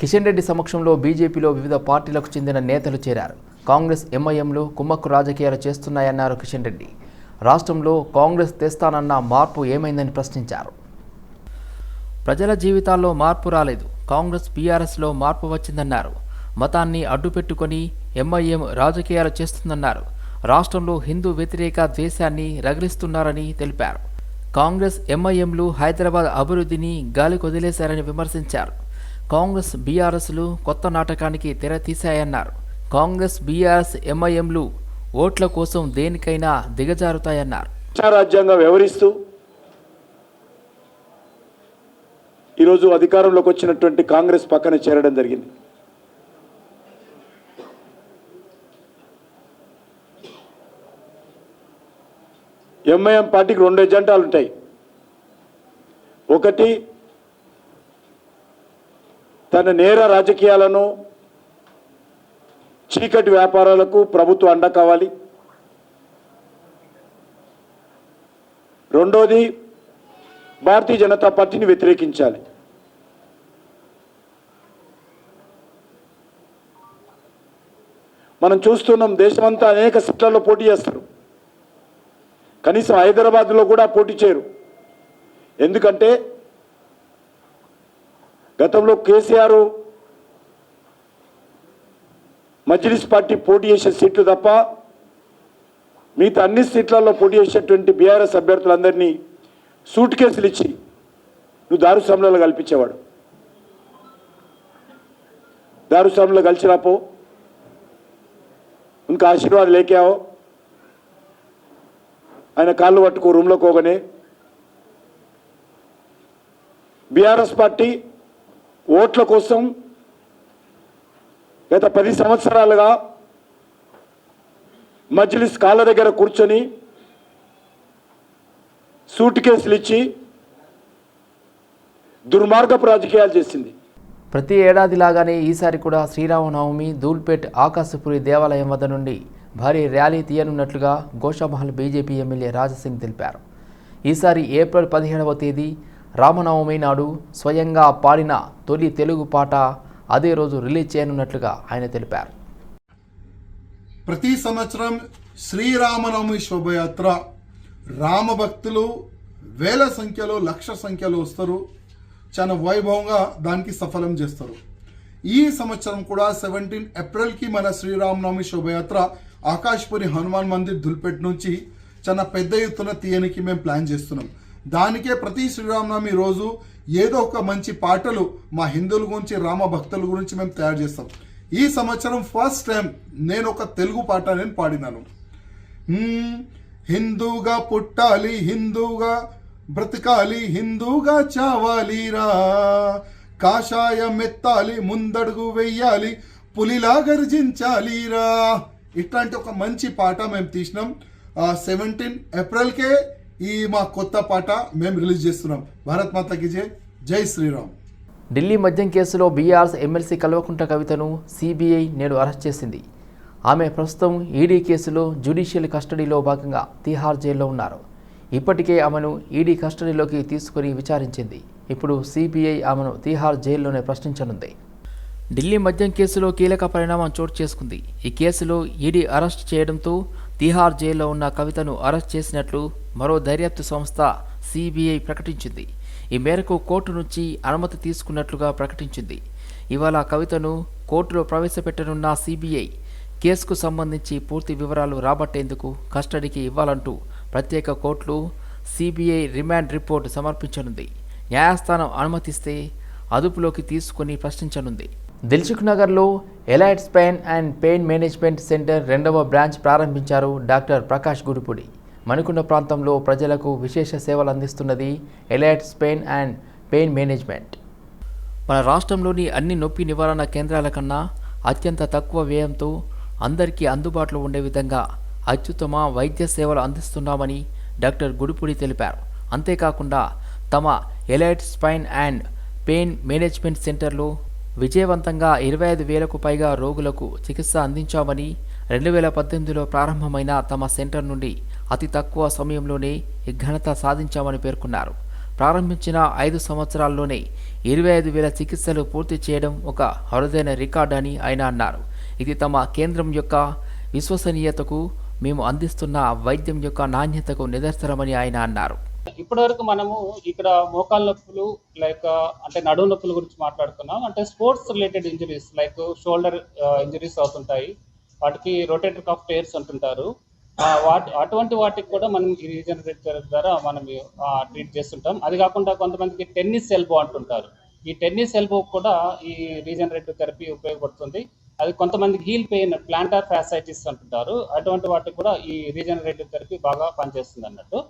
కిషన్ రెడ్డి సమక్షంలో బీజేపీలో వివిధ పార్టీలకు చెందిన నేతలు చేరారు. కాంగ్రెస్ ఎంఐఎంలు కుమ్మక్కు రాజకీయాలు చేస్తున్నాయన్నారు కిషన్ రెడ్డి. రాష్ట్రంలో కాంగ్రెస్ తెస్తానన్న మార్పు ఏమైందని ప్రశ్నించారు. ప్రజల జీవితాల్లో మార్పు రాలేదు. కాంగ్రెస్ బీఆర్ఎస్లో మార్పు వచ్చిందన్నారు. మతాన్ని అడ్డుపెట్టుకొని ఎంఐఎం రాజకీయాలు చేస్తుందన్నారు. రాష్ట్రంలో హిందూ వ్యతిరేక ద్వేషాన్ని రగిలిస్తున్నారని తెలిపారు. కాంగ్రెస్ ఎంఐఎంలు హైదరాబాద్ అభివృద్ధిని గాలికొదిలేశారని విమర్శించారు. కాంగ్రెస్ బీఆర్ఎస్లు కొత్త నాటకానికి తెర తీశాయన్నారు. కాంగ్రెస్ బీఆర్ఎస్ ఎంఐఎంలు ఓట్ల కోసం దేనికైనా దిగజారుతాయన్నారు. రాజ్యాంగం వ్యవహరిస్తూ ఈరోజు అధికారంలోకి వచ్చినటువంటి కాంగ్రెస్ పక్కన చేరడం జరిగింది. ఎంఐఎం పార్టీకి రెండు ఎజెండాలు ఉంటాయి ఒకటి తన నేర రాజకీయాలను చీకటి వ్యాపారాలకు ప్రభుత్వం అండ కావాలి. రెండోది భారతీయ జనతా పార్టీని వ్యతిరేకించాలి. మనం చూస్తున్నాం దేశమంతా అనేక సీట్లలో పోటీ చేస్తారు. కనీసం హైదరాబాద్లో కూడా పోటీ చేయరు. ఎందుకంటే గతంలో కేసీఆర్ మజ్లిస్ పార్టీ పోటీ చేసే సీట్లు తప్ప మిగతా అన్ని సీట్లలో పోటీ చేసేటువంటి బీఆర్ఎస్ అభ్యర్థులందరినీ సూట్ కేసులు ఇచ్చి నువ్వు దారుస్వాములలో కల్పించేవాడు. దారుస్వాములో కలిసి రాపో. ఇంకా ఆశీర్వాదం లేకావో. ఆయన కాళ్ళు పట్టుకో రూమ్లోకి పోగానే. బీఆర్ఎస్ పార్టీ ఓట్ల కోసం గత పది సంవత్సరాలుగా మజ్లిస్ కాళ్ళ దగ్గర కూర్చొని సూట్ కేసులు ఇచ్చి దుర్మార్గపు రాజకీయాలు చేసింది. ప్రతి ఏడాదిలాగానే ఈసారి కూడా శ్రీరామనవమి ధూల్పేట్ ఆకాశపురి దేవాలయం వద్ద నుండి భారీ ర్యాలీ తీయనున్నట్లుగా గోషామహల్ బీజేపీ ఎమ్మెల్యే రాజసింగ్ తెలిపారు. ఈసారి ఏప్రిల్ పదిహేడవ తేదీ రామనవమి నాడు స్వయంగా పాడిన తొలి తెలుగు పాట అదే రోజు రిలీజ్ చేయనున్నట్లుగా ఆయన తెలిపారు. ప్రతి సంవత్సరం శ్రీరామనవమి శోభయాత్ర రామభక్తులు వేల సంఖ్యలో లక్ష సంఖ్యలో వస్తారు. చాలా వైభవంగా దానికి సఫలం చేస్తారు. ఈ సంవత్సరం కూడా సెవెంటీన్ ఏప్రిల్కి మన శ్రీరామనవమి శోభయాత్ర ఆకాశపురి హనుమాన్ మందిర్ దుల్పేట్ నుంచి చాలా పెద్ద ఎత్తున తీయనికి మేము ప్లాన్ చేస్తున్నాం. దానికే ప్రతి శ్రీరామనవమి రోజు ఏదో ఒక మంచి పాటలు మా హిందువుల గురించి రామ భక్తుల గురించి మేము తయారు చేస్తాం. ఈ సంవత్సరం ఫస్ట్ టైం నేను ఒక తెలుగు పాట నేను పాడినాను. హిందూగా పుట్టాలి హిందూగా బ్రతకాలి హిందూగా చావాలిరా. కాషాయం ఎత్తాలి ముందడుగు వెయ్యాలి పులిలా గర్జించాలిరా ఇట్లాంటి ఒక మంచి పాట మేము తీసినాం. సెవెంటీన్ ఏప్రిల్కే ఈ మా కొత్త పాట మేము రిలీజ్ చేస్తున్నాం. భారత్ మాతకి జై జై శ్రీరామ్. ఢిల్లీ మద్యం కేసులో బీఆర్ఎస్ ఎమ్మెల్సీ కల్వకుంట కవితను సిబిఐ నేడు అరెస్ట్ చేసింది. ఆమె ప్రస్తుతం ఈడీ కేసులో జ్యుడిషియల్ కస్టడీలో భాగంగా తిహార్ జైల్లో ఉన్నారు. ఇప్పటికే ఆమెను ఈడీ కస్టడీలోకి తీసుకుని విచారించింది. ఇప్పుడు సిబిఐ ఆమెను తీహార్ జైల్లోనే ప్రశ్నించనుంది. ఢిల్లీ మద్యం కేసులో కీలక పరిణామం చోటు చేసుకుంది. ఈ కేసులో ఈడీ అరెస్ట్ చేయడంతో తిహార్ జైల్లో ఉన్న కవితను అరెస్ట్ చేసినట్లు మరో దర్యాప్తు సంస్థ సిబిఐ ప్రకటించింది. ఈ మేరకు కోర్టు నుంచి అనుమతి తీసుకున్నట్లుగా ప్రకటించింది. ఇవాళ కవితను కోర్టులో ప్రవేశపెట్టనున్న సిబిఐ కేసుకు సంబంధించి పూర్తి వివరాలు రాబట్టేందుకు కస్టడీకి ఇవ్వాలంటూ ప్రత్యేక కోర్టులో సిబిఐ రిమాండ్ రిపోర్టు సమర్పించనుంది. న్యాయస్థానం అనుమతిస్తే అదుపులోకి తీసుకుని ప్రశ్నించనుంది. దిల్సుఖ్ నగర్లో elites pain and pain management centre branch branch ప్రారంభించారు డాక్టర్ ప్రకాష్ గురుపుడి మణికొండ ప్రాంతంలో ప్రజలకు విశేష సేవలు అందిస్తున్నది elites pain and pain management. మన రాష్ట్రంలోని అన్ని నొప్పి నివారణ కేంద్రాల కన్నా అత్యంత తక్కువ వ్యయంతో అందరికీ అందుబాటులో ఉండే విధంగా అత్యుత్తమ వైద్య సేవలు అందిస్తున్నామని డాక్టర్ గుడిపూడి తెలిపారు. అంతేకాకుండా తమ elite spine and pain management సెంటర్లో విజయవంతంగా ఇరవై ఐదు వేలకు పైగా రోగులకు చికిత్స అందించామని రెండు వేల పద్దెనిమిదిలో ప్రారంభమైన తమ సెంటర్ నుండి అతి తక్కువ సమయంలోనే ఈ ఘనత సాధించామని పేర్కొన్నారు. ప్రారంభించిన ఐదు సంవత్సరాల్లోనే ఇరవై ఐదు వేల చికిత్సలు పూర్తి చేయడం ఒక అరుదైన రికార్డ్ అని ఆయన అన్నారు. ఇది తమ కేంద్రం యొక్క విశ్వసనీయతకు మేము అందిస్తున్న వైద్యం యొక్క నాణ్యతకు నిదర్శనమని ఆయన అన్నారు. ఇప్పటి వరకు మనము ఇక్కడ మోకాళ్ళ నొప్పులు లైక్ అంటే నడుము నొప్పుల గురించి మాట్లాడుకున్నాం. అంటే sports related injuries like shoulder injuries అవుతుంటాయి. వాటికి రొటేటర్ కాఫ్ టైర్స్ అంటుంటారు వాటి అటువంటి వాటికి కూడా మనం ఈ రీజనరేటర్ ద్వారా మనం ట్రీట్ చేస్తుంటాం. అది కాకుండా కొంతమందికి టెన్నిస్ ఎల్బో అంటుంటారు. ఈ టెన్నిస్ ఎల్బో కూడా ఈ రీజనరేటివ్ థెరపీ ఉపయోగపడుతుంది. అది కొంతమందికి హీల్ పెయిన్ ప్లాంటార్ ఫ్యాసైటిస్ అంటుంటారు. అటువంటి వాటికి కూడా ఈ రీజనరేటివ్ థెరపీ బాగా పనిచేస్తుంది అన్నట్టు.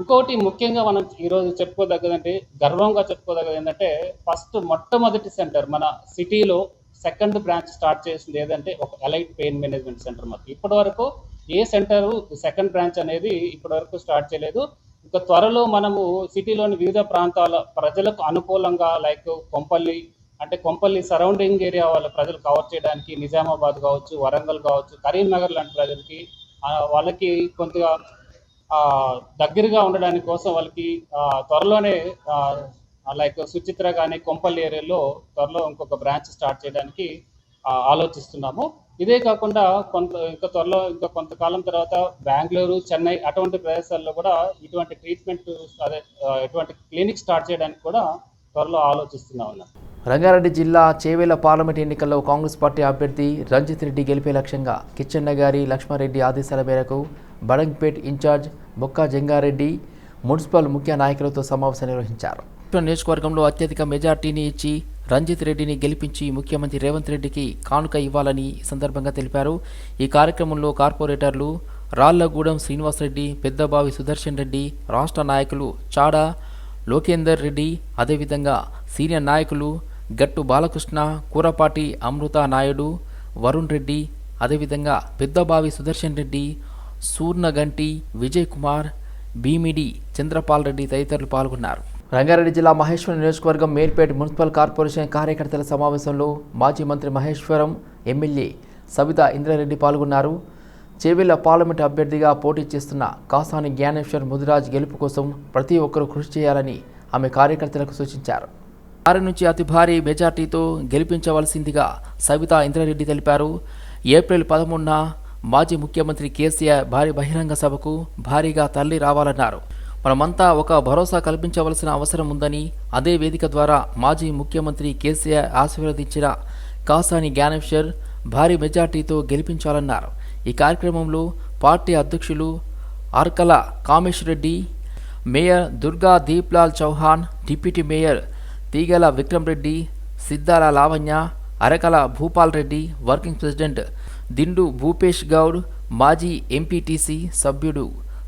ఇంకోటి ముఖ్యంగా మనం ఈరోజు చెప్పుకోదగ్గదంటే గర్వంగా చెప్పుకోదగ్గది ఏంటంటే ఫస్ట్ మొట్టమొదటి సెంటర్ మన సిటీలో సెకండ్ బ్రాంచ్ స్టార్ట్ చేసింది ఏదంటే ఒక ఎలైట్ పెయిన్ మేనేజ్మెంట్ సెంటర్ మాకు. ఇప్పటి వరకు ఏ సెంటర్ సెకండ్ బ్రాంచ్ అనేది ఇప్పటి వరకు స్టార్ట్ చేయలేదు. ఇంకా త్వరలో మనము సిటీలోని వివిధ ప్రాంతాల ప్రజలకు అనుకూలంగా లైక్ కొంపల్లి అంటే కొంపల్లి సరౌండింగ్ ఏరియా వాళ్ళ ప్రజలు కవర్ చేయడానికి నిజామాబాద్ కావచ్చు వరంగల్ కావచ్చు కరీంనగర్ లాంటి ప్రజలకి వాళ్ళకి కొంతగా దగ్గరగా ఉండడానికి కోసం వాళ్ళకి త్వరలోనే లైక్ సుచిత్ర కానీ కొంపల్లి ఏరియాలో త్వరలో ఇంకొక బ్రాంచ్ స్టార్ట్ చేయడానికి ఆలోచిస్తున్నాము. ఇదే కాకుండా కొంత ఇంకా త్వరలో ఇంకా కొంతకాలం తర్వాత బెంగళూరు చెన్నై అటువంటి ప్రదేశాల్లో కూడా ఇటువంటి ట్రీట్మెంట్ అదే ఇటువంటి క్లినిక్ స్టార్ట్ చేయడానికి కూడా త్వరలో ఆలోచిస్తున్నా ఉన్నాం రంగారెడ్డి జిల్లా చేవేల పార్లమెంట్ ఎన్నికల్లో కాంగ్రెస్ పార్టీ అభ్యర్థి రంజిత్ రెడ్డి గెలిపే లక్ష్యంగా కిచ్చెన్న గారి లక్ష్మారెడ్డి ఆదేశాల మేరకు బడంగ్పేట్ ఇన్ఛార్జ్ బొక్కా జంగారెడ్డి మున్సిపల్ ముఖ్య నాయకులతో సమావేశం నిర్వహించారు. నియోజకవర్గంలో అత్యధిక మెజార్టీని ఇచ్చి రంజిత్ రెడ్డిని గెలిపించి ముఖ్యమంత్రి రేవంత్ రెడ్డికి కానుక ఇవ్వాలని సందర్భంగా తెలిపారు. ఈ కార్యక్రమంలో కార్పొరేటర్లు రాళ్ళగూడెం శ్రీనివాసరెడ్డి పెద్దబావి సుదర్శన్ రెడ్డి రాష్ట్ర నాయకులు చాడా లోకేందర్ రెడ్డి అదేవిధంగా సీనియర్ నాయకులు గట్టు బాలకృష్ణ కూరపాటి అమృత నాయుడు వరుణ్ రెడ్డి అదేవిధంగా పెద్దబావి సుదర్శన్ రెడ్డి సూర్ణగంటి విజయ్ కుమార్ భీమిడి చంద్రపాల్ రెడ్డి తదితరులు పాల్గొన్నారు. రంగారెడ్డి జిల్లా మహేశ్వరం నియోజకవర్గం మేర్పేట్ మున్సిపల్ కార్పొరేషన్ కార్యకర్తల సమావేశంలో మాజీ మంత్రి మహేశ్వరం ఎమ్మెల్యే సవిత ఇంద్రారెడ్డి పాల్గొన్నారు. చేవెళ్ళ పార్లమెంట్ అభ్యర్థిగా పోటీ చేస్తున్న కాసాని జ్ఞానేశ్వర్ ముదిరాజ్ గెలుపు కోసం ప్రతి ఒక్కరూ కృషి చేయాలని ఆమె కార్యకర్తలకు సూచించారు. భారీ నుంచి అతి భారీ మెజార్టీతో గెలిపించవలసిందిగా సవితా ఇంద్రారెడ్డి తెలిపారు. ఏప్రిల్ పదమూడున మాజీ ముఖ్యమంత్రి కేసీఆర్ భారీ బహిరంగ సభకు భారీగా తరలి రావాలన్నారు. మనమంతా ఒక భరోసా కల్పించవలసిన అవసరం ఉందని అదే వేదిక ద్వారా మాజీ ముఖ్యమంత్రి కేసీఆర్ ఆశీర్వదించిన కాసాని జ్ఞానేశ్వర్ భారీ మెజార్టీతో గెలిపించాలన్నారు. ఈ కార్యక్రమంలో పార్టీ అధ్యక్షులు Arkala Kamesh Reddy mayor Durga Deeplal Chauhan deputy mayor Teegala Vikram Reddy Siddhala Lavanya Arakala Bhupal Reddy working president Dindu Bhupesh Goud మాజీ ఎంపీటీసీ సభ్యుడు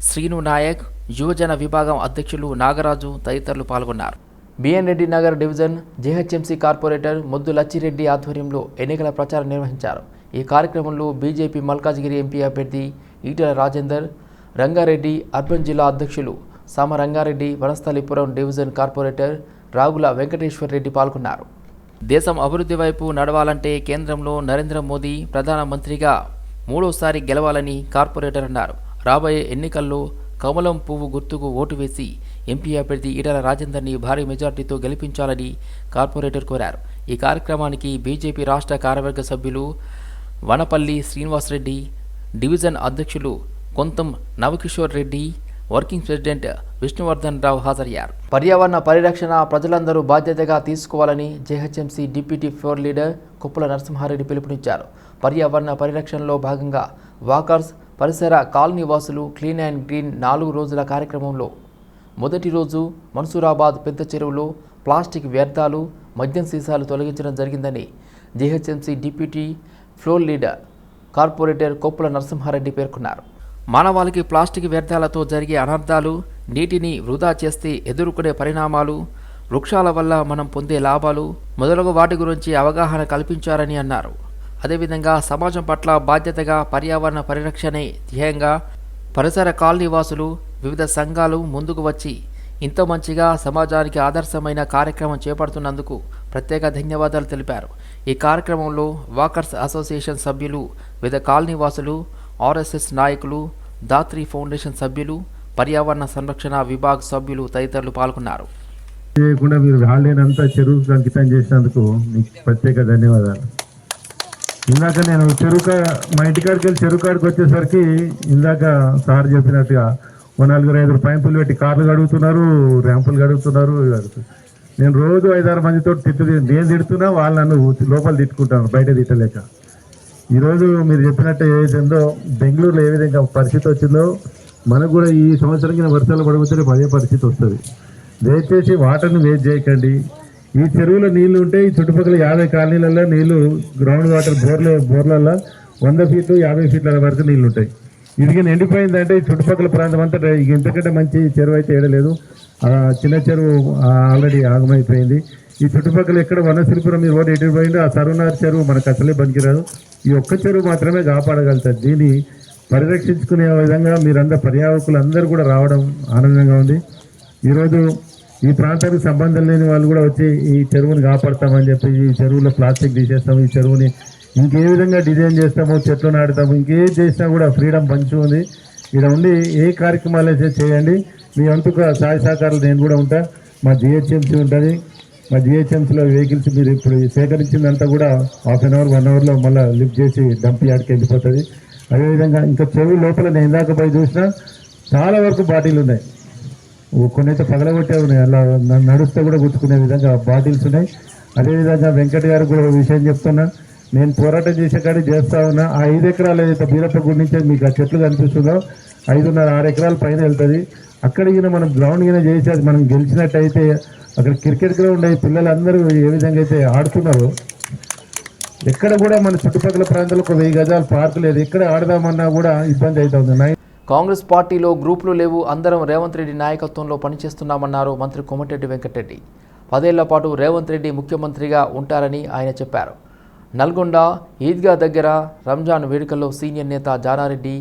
శ్రీను నాయక్ యువజన విభాగం అధ్యక్షులు నాగరాజు తదితరులు పాల్గొన్నారు. BN Reddy Nagar division GHMC corporator Muddu Lachireddy ఆధ్వర్యంలో ఎన్నికల ప్రచారం నిర్వహించారు. ఈ కార్యక్రమంలో బీజేపీ మల్కాజ్గిరి ఎంపీ అభ్యర్థి ఈటల రాజేందర్ రంగారెడ్డి అర్బన్ జిల్లా అధ్యక్షులు సామరంగారెడ్డి వనస్థలిపురం డివిజన్ కార్పొరేటర్ రాగుల వెంకటేశ్వర్ రెడ్డి పాల్గొన్నారు. దేశం అభివృద్ధి వైపు నడవాలంటే కేంద్రంలో నరేంద్ర మోదీ ప్రధానమంత్రిగా మూడోసారి గెలవాలని కార్పొరేటర్ అన్నారు. రాబోయే ఎన్నికల్లో కమలం పువ్వు గుర్తుకు ఓటు వేసి ఎంపీ అభ్యర్థి ఈటల రాజేందర్ని భారీ మెజార్టీతో గెలిపించాలని కార్పొరేటర్ కోరారు. ఈ కార్యక్రమానికి బీజేపీ రాష్ట్ర కార్యవర్గ సభ్యులు వనపల్లి శ్రీనివాసరెడ్డి డివిజన్ అధ్యక్షులు కొంతం నవకిషోర్ రెడ్డి వర్కింగ్ ప్రెసిడెంట్ విష్ణువర్ధన్ రావు హాజరయ్యారు. పర్యావరణ పరిరక్షణ ప్రజలందరూ బాధ్యతగా తీసుకోవాలని జేహెచ్ఎంసీ డిప్యూటీ ఫ్లోర్ లీడర్ కుప్పల నరసింహారెడ్డి పిలుపునిచ్చారు. పర్యావరణ పరిరక్షణలో భాగంగా వాకర్స్ పరిసర కాలనీ వాసులు క్లీన్ అండ్ గ్రీన్ నాలుగు రోజుల కార్యక్రమంలో మొదటి రోజు మన్సూరాబాద్ పెద్ద చెరువులో ప్లాస్టిక్ వ్యర్థాలు మద్యం సీసాలు తొలగించడం జరిగిందని GHMC deputy floor leader corporator Koppula Narasimhareddy పేర్కొన్నారు. మానవాళికి ప్లాస్టిక్ వ్యర్థాలతో జరిగే అనర్థాలు నీటిని వృధా చేస్తే ఎదుర్కొనే పరిణామాలు వృక్షాల వల్ల మనం పొందే లాభాలు మొదలగు వాటి గురించి అవగాహన కల్పించారని అన్నారు. అదేవిధంగా సమాజం పట్ల బాధ్యతగా పర్యావరణ పరిరక్షణే ధ్యేయంగా పరిసర కాలనీవాసులు వివిధ సంఘాలు ముందుకు వచ్చి ఇంత మంచిగా సమాజానికి ఆదర్శమైన కార్యక్రమం చేపడుతున్నందుకు ప్రత్యేక ధన్యవాదాలు తెలిపారు. ఈ కార్యక్రమంలో వాకర్స్ అసోసియేషన్ సభ్యులు వివిధ కాలనీవాసులు ఆర్ఎస్ఎస్ నాయకులు దాత్రి ఫౌండేషన్ సభ్యులు పర్యావరణ సంరక్షణ విభాగ్ సభ్యులు తదితరులు పాల్గొన్నారు. చేయకుండా మీరు హాలిడేనంతా చెరువుకు అంకితం చేసినందుకు మీకు ప్రత్యేక ధన్యవాదాలు. ఇందాక నేను చెరువు కా- మా ఇంటికాడికి వెళ్ళి చెరువు కాడికి వచ్చేసరికి ఇందాక సార్ చెప్పినట్టుగా ఓ నలుగురు ఐదు పైపులు పెట్టి కార్లు కడుగుతున్నారు ర్యాంపులు కడుగుతున్నారు. నేను రోజు ఐదారు మందితో తిట్టు నేను తిడుతున్నా వాళ్ళు నన్ను లోపల తిట్టుకుంటాను బయట తిట్టలేక. ఈరోజు మీరు చెప్పినట్టు ఏదైతుందో బెంగళూరులో ఏ విధంగా పరిస్థితి వచ్చిందో మనకు కూడా ఈ సంవత్సరం కింద వర్షాలు పడిపోతే అదే పరిస్థితి వస్తుంది. దయచేసి వాటర్ని వేస్ట్ చేయకండి. ఈ చెరువులో నీళ్ళు ఉంటే ఈ చుట్టుపక్కల యాభై కాలనీలలో నీళ్ళు గ్రౌండ్ వాటర్ బోర్ల బోర్లలో వంద ఫీట్లు యాభై ఫీట్ల వరకు నీళ్ళు ఉంటాయి. ఇది కానీ ఎండిపోయిందంటే ఈ చుట్టుపక్కల ప్రాంతం అంతా ఇక ఇంతకంటే మంచి చెరువు అయితే ఏడలేదు. ఆ చిన్న చెరువు ఆల్రెడీ ఆగమైపోయింది. ఈ చుట్టుపక్కల ఎక్కడ వనశిల్పురం మీరు రోడ్డు ఎటు పోయిందో ఆ సరునార్ చెరువు మనకు అసలే పనికిరాదు. ఈ ఒక్క చెరువు మాత్రమే కాపాడగలుగుతారు. దీన్ని పరిరక్షించుకునే విధంగా మీరందరూ పర్యావకులు అందరూ కూడా రావడం ఆనందంగా ఉంది. ఈరోజు ఈ ప్రాంతానికి సంబంధం లేని వాళ్ళు కూడా వచ్చి ఈ చెరువుని కాపాడతామని చెప్పి ఈ చెరువులో ప్లాస్టిక్ తీసేస్తాము ఈ చెరువుని ఇంకే విధంగా డిజైన్ చేస్తాము చెట్లు నాటుతాము ఇంకేం చేసినా కూడా ఫ్రీడమ్ పంచు ఉంది. ఇక్కడ ఉండి ఏ కార్యక్రమాలు అయితే చేయండి మీ అంతకు సహాయ సహకారాలు నేను కూడా ఉంటా. మా జిహెచ్ఎంసీ ఉంటుంది. మా జిహెచ్ఎంసీలో వెహికల్స్ మీరు ఇప్పుడు సేకరించిందంతా కూడా హాఫ్ అన్ అవర్ వన్ అవర్లో మళ్ళీ లిఫ్ట్ చేసి డంప్ యార్డ్కి వెళ్ళిపోతుంది. అదేవిధంగా ఇంకా చెరువు లోపల నేను ఇందాక పోయి చూసినా చాలా వరకు బాటిల్ ఉన్నాయి. ఓ కొన్ని అయితే పగలగొట్టే ఉన్నాయి. అలా నడుస్తే కూడా గుర్తుకునే విధంగా బాటిల్స్ ఉన్నాయి. అదేవిధంగా వెంకట గారు కూడా ఒక విషయం చెప్తున్నా. నేను పోరాటం చేసే కాడికి చేస్తా ఉన్నా. ఆ ఐదు ఎకరాలు ఏదైతే బీరప్ప గుడి నుంచి మీకు ఆ చెట్లు కనిపిస్తుందో ఐదున్నర ఆరు ఎకరాల పైన వెళ్తుంది. అక్కడ మనం గ్రౌండ్ కింద చేసి అది మనం గెలిచినట్టయితే అక్కడ క్రికెట్ గ్రౌండ్ అయి పిల్లలందరూ ఏ విధంగా అయితే ఆడుతున్నారో ఎక్కడ కూడా మన చుట్టుపక్కల ప్రాంతాలకు ఒక వెయ్యి గజాలు పార్కు లేదు. ఎక్కడ ఆడదామన్నా కూడా ఇబ్బంది అవుతుంది కాంగ్రెస్ పార్టీలో గ్రూపులు లేవు. అందరం రేవంత్ రెడ్డి నాయకత్వంలో పనిచేస్తున్నామన్నారు మంత్రి కోమటిరెడ్డి వెంకటరెడ్డి. పదేళ్ళ పాటు రేవంత్ రెడ్డి ముఖ్యమంత్రిగా ఉంటారని ఆయన చెప్పారు. నల్గొండ ఈద్గా దగ్గర రంజాన్ వేడుకల్లో సీనియర్ నేత జానారెడ్డి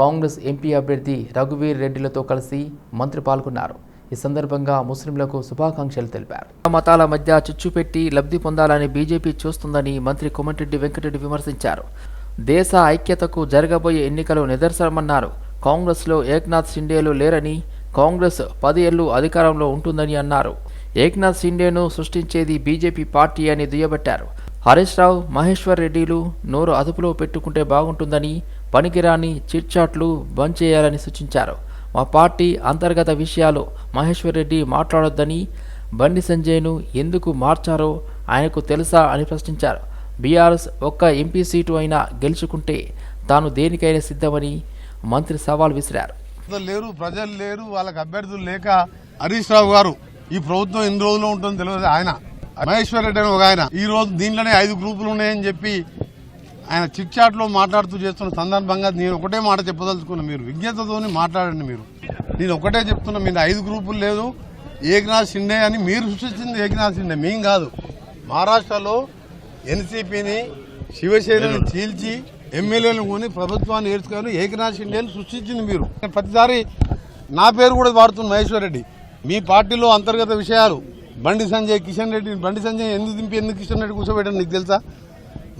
కాంగ్రెస్ ఎంపీ అభ్యర్థి రఘువీర్ రెడ్డిలతో కలిసి మంత్రి పాల్గొన్నారు. ఈ సందర్భంగా ముస్లింలకు శుభాకాంక్షలు తెలిపారు. మతాల మధ్య చిచ్చు పెట్టి లబ్ధి పొందాలని బీజేపీ చూస్తుందని మంత్రి కోమటిరెడ్డి వెంకటరెడ్డి విమర్శించారు. దేశ ఐక్యతకు జరగబోయే ఎన్నికలు నిదర్శనమన్నారు. కాంగ్రెస్లో ఏక్నాథ్ షిండేలు లేరని కాంగ్రెస్ పది ఏళ్ళు అధికారంలో ఉంటుందని అన్నారు. ఏక్నాథ్ షిండేను సృష్టించేది బీజేపీ పార్టీ అని దుయ్యబట్టారు. హరీష్ రావు మహేశ్వర్ రెడ్డిలు నోరు అదుపులో పెట్టుకుంటే బాగుంటుందని పనికిరాని చిట్చాట్లు బంద్ చేయాలని సూచించారు. మా పార్టీ అంతర్గత విషయాలు మహేశ్వర్ రెడ్డి మాట్లాడొద్దని బండి సంజయ్ను ఎందుకు మార్చారో ఆయనకు తెలుసా అని ప్రశ్నించారు. బీఆర్ఎస్ ఒక్క ఎంపీ సీటు అయినా గెలుచుకుంటే తాను దేనికైనా సిద్ధమని మంత్రి సవాల్ విసిరారు. లేరు ప్రజలు లేరు వాళ్ళకి అభ్యర్థులు లేక హరీష్ రావు గారు ఈ ప్రభుత్వం ఎన్ని రోజుల్లో ఉంటుందో తెలియదు. ఆయన మహేశ్వర్ రెడ్డి అని ఒక ఆయన. ఈ రోజు దీంట్లోనే ఐదు గ్రూపులు ఉన్నాయని చెప్పి ఆయన చిట్ చాట్లో మాట్లాడుతూ చేస్తున్న సందర్భంగా నేను ఒకటే మాట చెప్పదలుచుకున్నా మీరు. విజ్ఞతతోని మాట్లాడండి మీరు. నేను ఒకటే చెప్తున్నా మీరు ఐదు గ్రూపులు లేదు. ఏకనాథ్ షిండే అని మీరు సృష్టించింది ఏకనాథ్ షిండే. మేం కాదు. మహారాష్ట్రలో ఎన్సీపీని శివసేనని చీల్చి ఎమ్మెల్యేలను కొని ప్రభుత్వాన్ని ఏడ్చుకొని ఏకనాథ్ షిండేని సృష్టించింది మీరు. ప్రతిసారి నా పేరు కూడా వాడుతున్న మహేశ్వర్ రెడ్డి. మీ పార్టీలో అంతర్గత విషయాలు. బండి సంజయ్ కిషన్ రెడ్డి బండి సంజయ్ ఎందుకు దింపి ఎందుకు కిషన్ రెడ్డి కూర్చోబెట్టాను నీకు తెలుసా?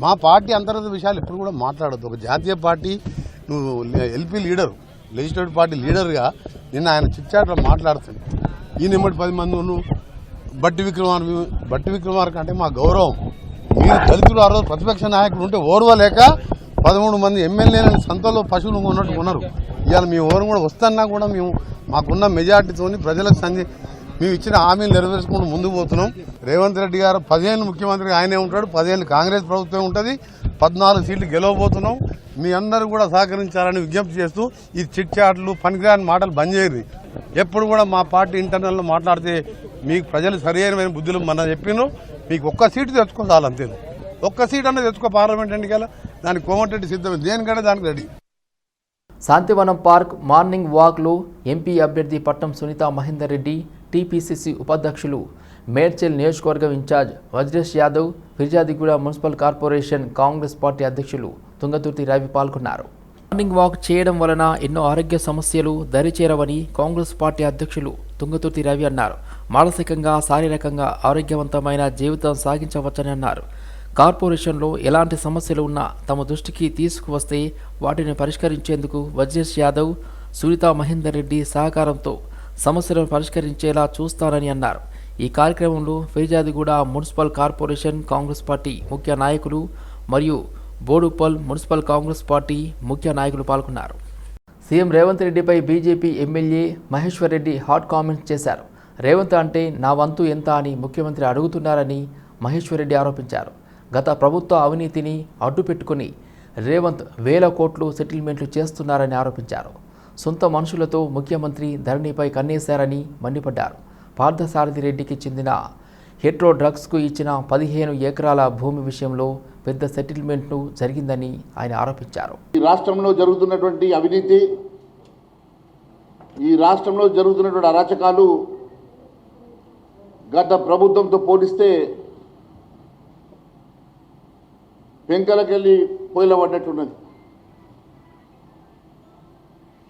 మా పార్టీ అంతర్గత విషయాలు ఎప్పుడు కూడా మాట్లాడద్దు. ఒక జాతీయ పార్టీ నువ్వు ఎల్పీ లీడర్ లెజిస్లేటివ్ పార్టీ లీడర్గా నిన్న ఆయన చిట్చాట్లో మాట్లాడుతుంది ఈ నిమ్మటి పది మంది నువ్వు బట్టి విక్రమార్ బట్టి విక్రమార్క అంటే మా గౌరవం. మీరు దళితులు ఆ రోజు ప్రతిపక్ష నాయకులు ఉంటే ఓర్వలేక పదమూడు మంది ఎమ్మెల్యేలను సంతలో పశువులు ఉన్నట్టు ఉన్నారు ఇవాళ మీ ఓరు కూడా వస్తున్నా కూడా మేము మాకున్న మెజార్టీతోని ప్రజలకు సంజయ్ మేము ఇచ్చిన హామీలు నెరవేర్చుకుంటూ ముందుకు పోతున్నాం. రేవంత్ రెడ్డి గారు పదిహేను ముఖ్యమంత్రి ఆయనే ఉంటాడు పదిహేను కాంగ్రెస్ ప్రభుత్వం ఉంటుంది పద్నాలుగు సీట్లు గెలవబోతున్నాం. మీ అందరూ కూడా సహకరించాలని విజ్ఞప్తి చేస్తూ ఈ చిట్ చాట్లు పనికిరాని మాటలు బంద్ చేయరు. ఎప్పుడు కూడా మా పార్టీ ఇంటర్నల్లో మాట్లాడితే మీకు ప్రజలు సరైన బుద్ధులు మన చెప్పినారు మీకు ఒక్క సీటు తెచ్చుకో అంతే. ఒక్క సీట్ అన్నది తెచ్చుకో పార్లమెంట్ ఎన్నికల దానికి కోమటిరెడ్డి సిద్ధమే. దేనికంటే దానికి రెడీ. శాంతివనం పార్క్ మార్నింగ్ వాక్లో ఎంపీ అభ్యర్థి పట్నం సునీత మహేందర్ రెడ్డి టీపీసీసీ ఉపాధ్యక్షులు మేడ్చల్ నియోజకవర్గం incharge Vajresh Yadav Firzadiguda municipal corporation Congress party అధ్యక్షులు తుంగతుర్తి రవి పాల్గొన్నారు. మార్నింగ్ వాక్ చేయడం వలన ఎన్నో ఆరోగ్య సమస్యలు దరిచేరవని కాంగ్రెస్ పార్టీ అధ్యక్షులు తుంగతుర్తి రవి అన్నారు. మానసికంగా శారీరకంగా ఆరోగ్యవంతమైన జీవితం సాగించవచ్చని అన్నారు. కార్పొరేషన్లో ఎలాంటి సమస్యలు ఉన్నా తమ దృష్టికి తీసుకువస్తే వాటిని పరిష్కరించేందుకు వజ్రేష్ యాదవ్ సునీతా మహేందర్ రెడ్డి సహకారంతో సమస్యలను పరిష్కరించేలా చూస్తానని అన్నారు. ఈ కార్యక్రమంలో Firzadiguda municipal corporation Congress party ముఖ్య నాయకులు మరియు బోడుపల్ మున్సిపల్ కాంగ్రెస్ పార్టీ ముఖ్య నాయకులు పాల్గొన్నారు. సీఎం రేవంత్ రెడ్డిపై BJP MLA Maheshwar Reddy hot comments చేశారు. రేవంత్ అంటే నా వంతు ఎంత అని ముఖ్యమంత్రి అడుగుతున్నారని మహేశ్వర్ రెడ్డి ఆరోపించారు. గత ప్రభుత్వ అవినీతిని అడ్డుపెట్టుకుని రేవంత్ వేల కోట్లు సెటిల్మెంట్లు చేస్తున్నారని ఆరోపించారు. సొంత మనుషులతో ముఖ్యమంత్రి ధరణిపై కన్నేశారని మండిపడ్డారు. పార్థసారథి రెడ్డికి చెందిన హెట్రో డ్రగ్స్కు ఇచ్చిన పదిహేను ఎకరాల భూమి విషయంలో పెద్ద సెటిల్మెంట్ను జరిగిందని ఆయన ఆరోపించారు. ఈ రాష్ట్రంలో జరుగుతున్నటువంటి అవినీతి ఈ రాష్ట్రంలో జరుగుతున్నటువంటి అరాచకాలు గత ప్రభుత్వంతో పోలిస్తే పెంకలకెళ్ళి పోయిలబడ్డట్టున్నది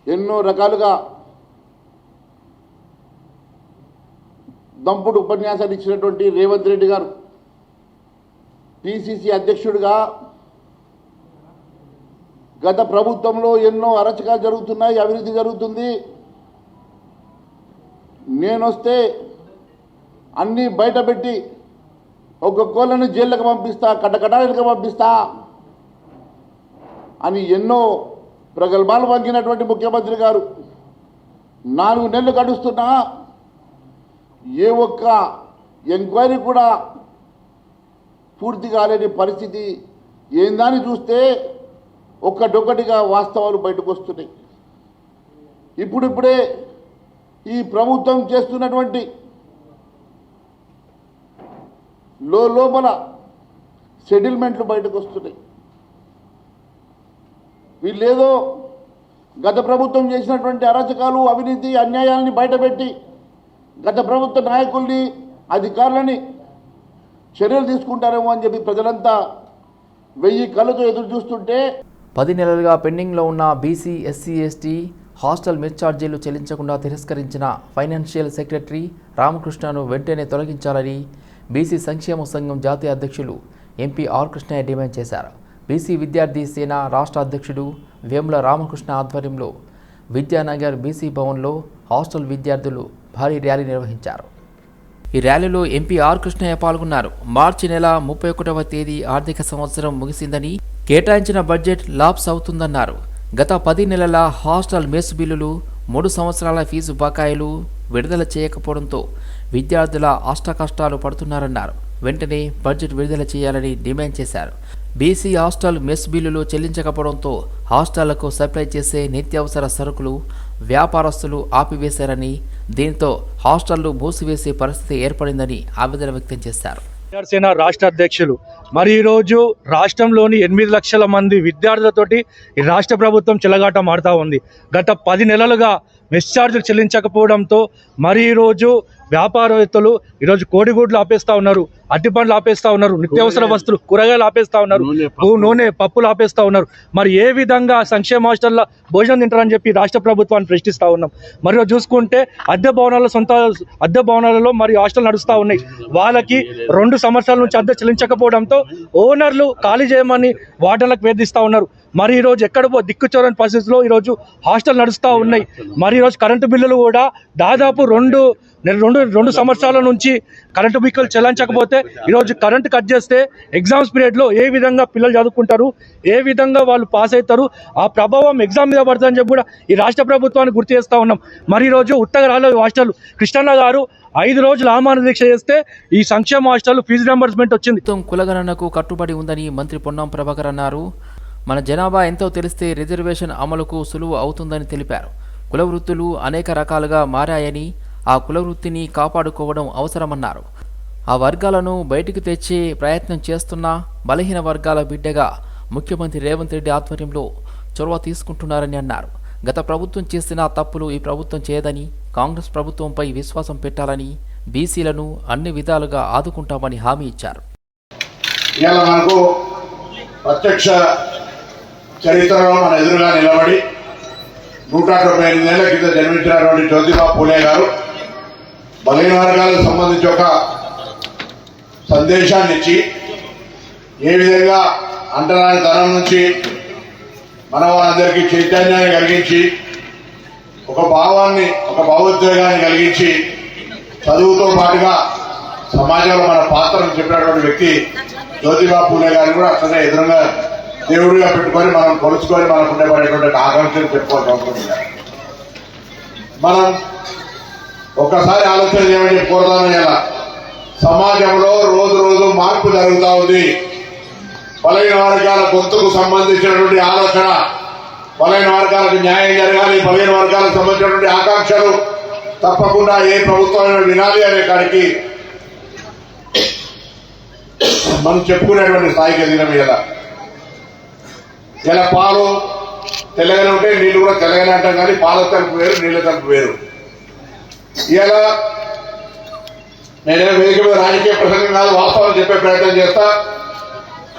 ఎన్నో రకాలుగా దంపుడు ఉపన్యాసాలు ఇచ్చినటువంటి రేవంత్ రెడ్డి గారు పిసిసి అధ్యక్షుడిగా గత ప్రభుత్వంలో ఎన్నో అరచకాలు జరుగుతున్నాయి అభివృద్ధి జరుగుతుంది. నేనొస్తే అన్నీ బయటపెట్టి ఒక్కొక్కళ్ళని జైళ్ళకి పంపిస్తా కటకటాలకు పంపిస్తా అని ఎన్నో ప్రగల్భాలు వంగినటువంటి ముఖ్యమంత్రి గారు. నాలుగు నెలలు గడుస్తున్నా ఏ ఒక్క ఎంక్వైరీ కూడా పూర్తి కాలేని పరిస్థితి. ఏందని చూస్తే ఒక్కటొక్కటిగా వాస్తవాలు బయటకు వస్తున్నాయి. ఇప్పుడిప్పుడే ఈ ప్రభుత్వం చేస్తున్నటువంటి లో లోపల సెటిల్మెంట్లు బయటకు వస్తున్నాయి. వీళ్ళేదో గత ప్రభుత్వం చేసినటువంటి అరాచకాలు అవినీతి అన్యాయాలని బయటపెట్టి గత ప్రభుత్వ నాయకుల్ని అధికారులని చర్యలు తీసుకుంటారేమో అని చెప్పి ప్రజలంతా వెయ్యి కళ్ళతో ఎదురు చూస్తుంటే పది నెలలుగా పెండింగ్లో ఉన్న బీసీ ఎస్సీ ఎస్టీ హాస్టల్ మిస్ఛార్జీలు చెల్లించకుండా తిరస్కరించిన ఫైనాన్షియల్ సెక్రటరీ రామకృష్ణను వెంటనే తొలగించాలని బీసీ సంక్షేమ సంఘం జాతీయ అధ్యక్షులు ఎంపీ ఆర్ కృష్ణయ్య డిమాండ్ చేశారు. బీసీ విద్యార్థి సేన రాష్ట్ర అధ్యక్షుడు వేముల రామకృష్ణ ఆధ్వర్యంలో విద్యానగర్ బీసీ భవన్లో హాస్టల్ విద్యార్థులు భారీ ర్యాలీ నిర్వహించారు. ఈ ర్యాలీలో ఎంపీ ఆర్ కృష్ణయ్య పాల్గొన్నారు. మార్చి నెల ముప్పై ఒకటవ తేదీ ఆర్థిక సంవత్సరం ముగిసిందని కేటాయించిన బడ్జెట్ లాప్స్ అవుతుందన్నారు. గత పది నెలల హాస్టల్ మెస్ బిల్లులు మూడు సంవత్సరాల ఫీజు బకాయిలు విడుదల చేయకపోవడంతో విద్యార్థుల అష్టకష్టాలు పడుతున్నారన్నారు. వెంటనే బడ్జెట్ విడుదల చేయాలని డిమాండ్ చేశారు. బీసీ హాస్టల్ మెస్ బిల్లులు చెల్లించకపోవడంతో హాస్టళ్ళకు సప్లై చేసే నిత్యావసర సరుకులు వ్యాపారస్తులు ఆపివేశారని దీంతో హాస్టళ్ళు మూసివేసే పరిస్థితి ఏర్పడిందని ఆవేదన వ్యక్తం చేశారు. రాష్ట్ర అధ్యక్షులు మరి ఈరోజు రాష్ట్రంలోని ఎనిమిది లక్షల మంది విద్యార్థులతోటి ఈ రాష్ట్ర ప్రభుత్వం చెలగాట మారుతా ఉంది. గత పది నెలలుగా మెస్ ఛార్జీలు చెల్లించకపోవడంతో మరి ఈరోజు వ్యాపారవేత్తలు ఈరోజు కోడిగుడ్లు ఆపేస్తా ఉన్నారు అట్టిపండ్లు ఆపేస్తా ఉన్నారు నిత్యావసర వస్తువులు కూరగాయలు ఆపేస్తా ఉన్నారు నూనె పప్పులు ఆపేస్తా ఉన్నారు. మరి ఏ విధంగా సంక్షేమ హాస్టల్ల భోజనం తింటారని చెప్పి రాష్ట్ర ప్రభుత్వాన్ని ప్రశ్నిస్తా ఉన్నాం. మరి చూసుకుంటే అద్దె భవనాల సొంత అద్దె భవనాలలో మరి హాస్టల్ నడుస్తూ ఉన్నాయి. వాళ్ళకి రెండు సంవత్సరాల నుంచి అద్దె చెల్లించకపోవడంతో ఓనర్లు ఖాళీ చేయమని వాటర్లకు వేధిస్తూ ఉన్నారు. మరి ఈరోజు ఎక్కడ పో దిక్కుచోరని పరిస్థితిలో ఈరోజు హాస్టల్ నడుస్తూ ఉన్నాయి. మరి ఈరోజు కరెంటు బిల్లులు కూడా దాదాపు రెండు రెండు రెండు సంవత్సరాల నుంచి కరెంటు బిల్లులు చెల్లించకపోతే ఈరోజు కరెంటు కట్ చేస్తే ఎగ్జామ్స్ పీరియడ్లో ఏ విధంగా పిల్లలు చదువుకుంటారు ఏ విధంగా వాళ్ళు పాస్ అవుతారు ఆ ప్రభావం ఎగ్జామ్ మీద పడుతుందని చెప్పి కూడా ఈ రాష్ట్ర ప్రభుత్వాన్ని గుర్తు చేస్తూ ఉన్నాం. మరి ఈరోజు ఉత్తర రాలేదు హాస్టల్ కృష్ణన్న గారు ఐదు రోజులు ఆమాన దీక్ష చేస్తే ఈ సంక్షేమ హాస్టల్ ఫీజు రింబర్స్మెంట్ వచ్చింది. కులగణనకు కట్టుబడి ఉందని మంత్రి పొన్నం ప్రభాకర్ అన్నారు. మన జనాభా ఎంతో తెలిస్తే రిజర్వేషన్ అమలుకు సులువు అవుతుందని తెలిపారు. కుల వృత్తులు అనేక రకాలుగా మారాయని ఆ కుల వృత్తిని కాపాడుకోవడం అవసరమన్నారు. ఆ వర్గాలను బయటికి తెచ్చే ప్రయత్నం చేస్తున్న బలహీన వర్గాల బిడ్డగా ముఖ్యమంత్రి రేవంత్ రెడ్డి ఆధ్వర్యంలో చొరవ తీసుకుంటున్నారని అన్నారు. గత ప్రభుత్వం చేసిన తప్పులు ఈ ప్రభుత్వం చేయదని కాంగ్రెస్ ప్రభుత్వంపై విశ్వాసం పెట్టాలని బీసీలను అన్ని విధాలుగా ఆదుకుంటామని హామీ ఇచ్చారు. ఇవాళ మనకు ప్రత్యక్ష చరిత్రలో మన ఎదురుగా నిలబడి నూట డెబ్బై ఎనిమిదేళ్ళ కింద జన్మించినటువంటి జ్యోతిబా పూలే గారు బలహీన వర్గాలకు సంబంధించి ఒక సందేశాన్ని ఇచ్చి ఏ విధంగా అంటరాని ధనం నుంచి మన వాళ్ళందరికీ చైతన్యాన్ని కలిగించి ఒక భావాన్ని ఒక భావోద్వేగాన్ని కలిగించి చదువుతో పాటుగా సమాజంలో మన పాత్రను చెప్పినటువంటి వ్యక్తి జ్యోతిబా పూలే గారిని కూడా అట్లనే ఎదురుగా దేవుడిగా పెట్టుకొని మనం కొలుచుకొని మనకు ఉండేటువంటి ఆకాంక్షలు చెప్పుకోవాల్సి అవసరం మనం ఒక్కసారి ఆలోచన చేయమని కోరుతాను ఇలా సమాజంలో రోజు రోజు మార్పు జరుగుతూ ఉంది. బలైన వర్గాల గొంతుకు సంబంధించినటువంటి ఆలోచన బలైన వర్గాలకు న్యాయం జరగాలి బలైన వర్గాలకు సంబంధించినటువంటి ఆకాంక్షలు తప్పకుండా ఏ ప్రభుత్వం వినాలి అనే కాడికి మనం చెప్పుకునేటువంటి స్థాయికి ఎదిగిన మీద ఇలా పాలు తెల్లగానే ఉంటే నీళ్ళు కూడా తెల్లగానే అంటాం కానీ పాల తలుపు వేరు నీళ్ళ తలుపు వేరు. ఇలా నేనే వేదిక మీద రాజకీయ ప్రసంగం కాదు వాస్తవాలు చెప్పే ప్రయత్నం చేస్తా.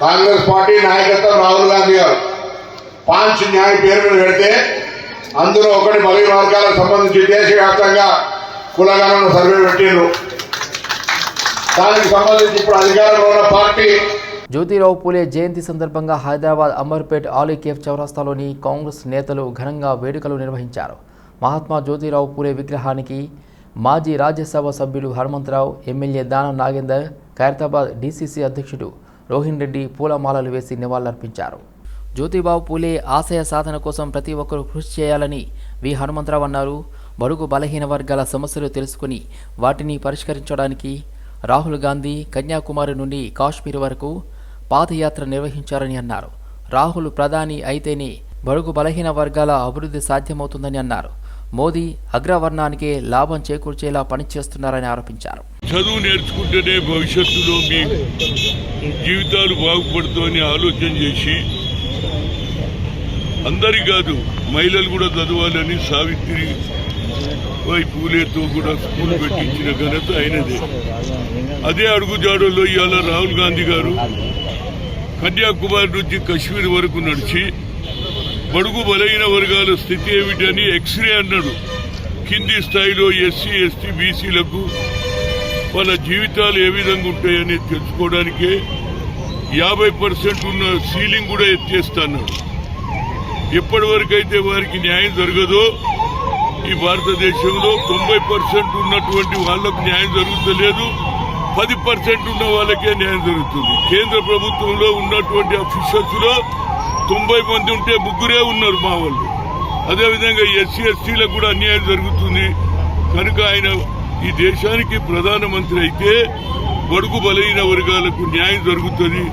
కాంగ్రెస్ పార్టీ నాయకత్వం రాహుల్ గాంధీ గారు. పాంచ్ న్యాయ పేరు మీద పెడితే అందులో ఒకటి బలహీన వర్గాలకు సంబంధించి దేశవ్యాప్తంగా కులగణన సర్వే పెట్టిండ్రు. దానికి సంబంధించి ఇప్పుడు అధికారంలో ఉన్న పార్టీ జ్యోతిరావు పూలే జయంతి సందర్భంగా హైదరాబాద్ అమర్పేట్ ఆలీకేఫ్ చౌరస్తాలోని కాంగ్రెస్ నేతలు ఘనంగా వేడుకలు నిర్వహించారు. మహాత్మా జ్యోతిరావు పూలే విగ్రహానికి మాజీ రాజ్యసభ సభ్యులు హనుమంతరావు ఎమ్మెల్యే దానం నాగేందర్ ఖైరతాబాద్ డీసీసీ అధ్యక్షుడు రోహిన్ రెడ్డి పూలమాలలు వేసి నివాళులర్పించారు. జ్యోతిబాబు పూలే ఆశయ సాధన కోసం ప్రతి ఒక్కరూ కృషి చేయాలని వి. హనుమంతరావు అన్నారు. బడుగు బలహీన వర్గాల సమస్యలు తెలుసుకుని వాటిని పరిష్కరించడానికి రాహుల్ గాంధీ కన్యాకుమారి నుండి కాశ్మీర్ వరకు పాదయాత్ర నిర్వహించారని అన్నారు. రాహుల్ ప్రధాని అయితేనే బడుగు బలహీన వర్గాల అభివృద్ధి సాధ్యమవుతుందని అన్నారు. మోదీ అగ్రవర్ణానికే లాభం చేకూర్చేలా పనిచేస్తున్నారని ఆరోపించారు. చదువు నేర్చుకుంటేనే భవిష్యత్తులో మీ జీవితాలు బాగుపడుతుందని ఆలోచన చేసి అందరి కాదు మహిళలు కూడా చదవాలని సావిత్రి వై పూలేతో కూడా స్కూల్ పెట్టించిన ఘనత అయినదే అదే అడుగుజాడలో ఇవాళ రాహుల్ గాంధీ గారు కన్యాకుమారి నుంచి కశ్మీర్ వరకు నడిచి బడుగు బలైన వర్గాల స్థితి ఏమిటని ఎక్స్రే అన్నాడు. కింది స్థాయిలో ఎస్సీ ఎస్టీ బీసీలకు వాళ్ళ జీవితాలు ఏ విధంగా ఉంటాయని తెలుసుకోవడానికే యాభై పర్సెంట్ ఉన్న సీలింగ్ కూడా ఎత్తేస్తాను. ఎప్పటివరకైతే వారికి న్యాయం జరగదో ఈ భారతదేశంలో తొంభై పర్సెంట్ ఉన్నటువంటి వాళ్ళకు న్యాయం జరుగుతలేదు పది పర్సెంట్ ఉన్న వాళ్ళకే న్యాయం జరుగుతుంది. కేంద్ర ప్రభుత్వంలో ఉన్నటువంటి అఫీషియల్స్లో తొంభై మంది ఉంటే ముగ్గురే ఉన్నారు మా వాళ్ళు. అదేవిధంగా ఎస్సీ ఎస్టీలకు కూడా అన్యాయం జరుగుతుంది. కనుక ఆయన ఈ దేశానికి ప్రధానమంత్రి అయితే బడుగు బలైన వర్గాలకు న్యాయం జరుగుతుంది.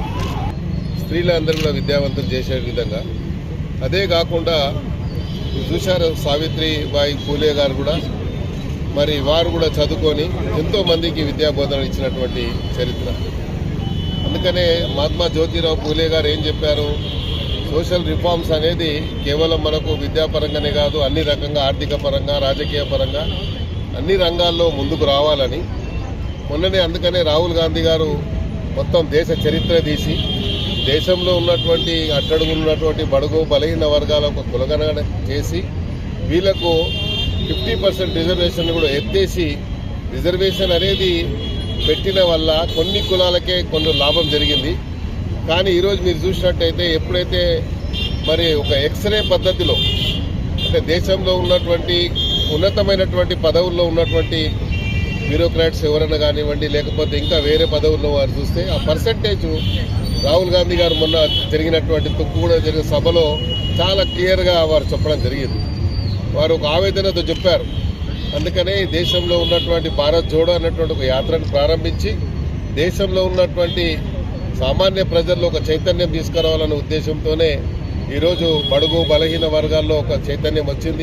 స్త్రీలందరూ కూడా విద్యావంతులు చేసే విధంగా. అదే కాకుండా మీరు చూశారు సావిత్రిబాయి పూలే గారు కూడా మరి వారు కూడా చదువుకొని ఎంతో మందికి విద్యాబోధన ఇచ్చినటువంటి చరిత్ర. అందుకనే మహాత్మా జ్యోతిరావు పూలే గారు ఏం చెప్పారు? సోషల్ రిఫార్మ్స్ అనేది కేవలం మనకు విద్యాపరంగానే కాదు అన్ని రకంగా ఆర్థిక పరంగా రాజకీయ పరంగా అన్ని రంగాల్లో ముందుకు రావాలని మొన్ననే అందుకనే రాహుల్ గాంధీ గారు మొత్తం దేశ చరిత్ర తీసి దేశంలో ఉన్నటువంటి అట్టడుగున్నటువంటి బడుగు బలహీన వర్గాల ఒక కులగణన చేసి వీళ్ళకు ఫిఫ్టీ పర్సెంట్ రిజర్వేషన్ కూడా ఎత్తేసి రిజర్వేషన్ అనేది పెట్టిన వల్ల కొన్ని కులాలకే కొన్ని లాభం జరిగింది. కానీ ఈరోజు మీరు చూసినట్టయితే ఎప్పుడైతే మరి ఒక ఎక్స్రే పద్ధతిలో అంటే దేశంలో ఉన్నటువంటి ఉన్నతమైనటువంటి పదవుల్లో ఉన్నటువంటి బ్యూరోక్రాట్స్ ఎవరైనా కానివ్వండి లేకపోతే ఇంకా వేరే పదవుల్లో వారు చూస్తే ఆ పర్సంటేజ్ రాహుల్ గాంధీ గారు మొన్న జరిగినటువంటి తొక్కు కూడా జరిగిన సభలో చాలా క్లియర్గా వారు చెప్పడం జరిగింది. వారు ఒక ఆవేదనతో చెప్పారు. అందుకనే దేశంలో ఉన్నటువంటి భారత్ జోడో అన్నటువంటి ఒక యాత్రను ప్రారంభించి దేశంలో ఉన్నటువంటి సామాన్య ప్రజల్లో ఒక చైతన్యం తీసుకురావాలనే ఉద్దేశంతోనే ఈరోజు బడుగు బలహీన వర్గాల్లో ఒక చైతన్యం వచ్చింది.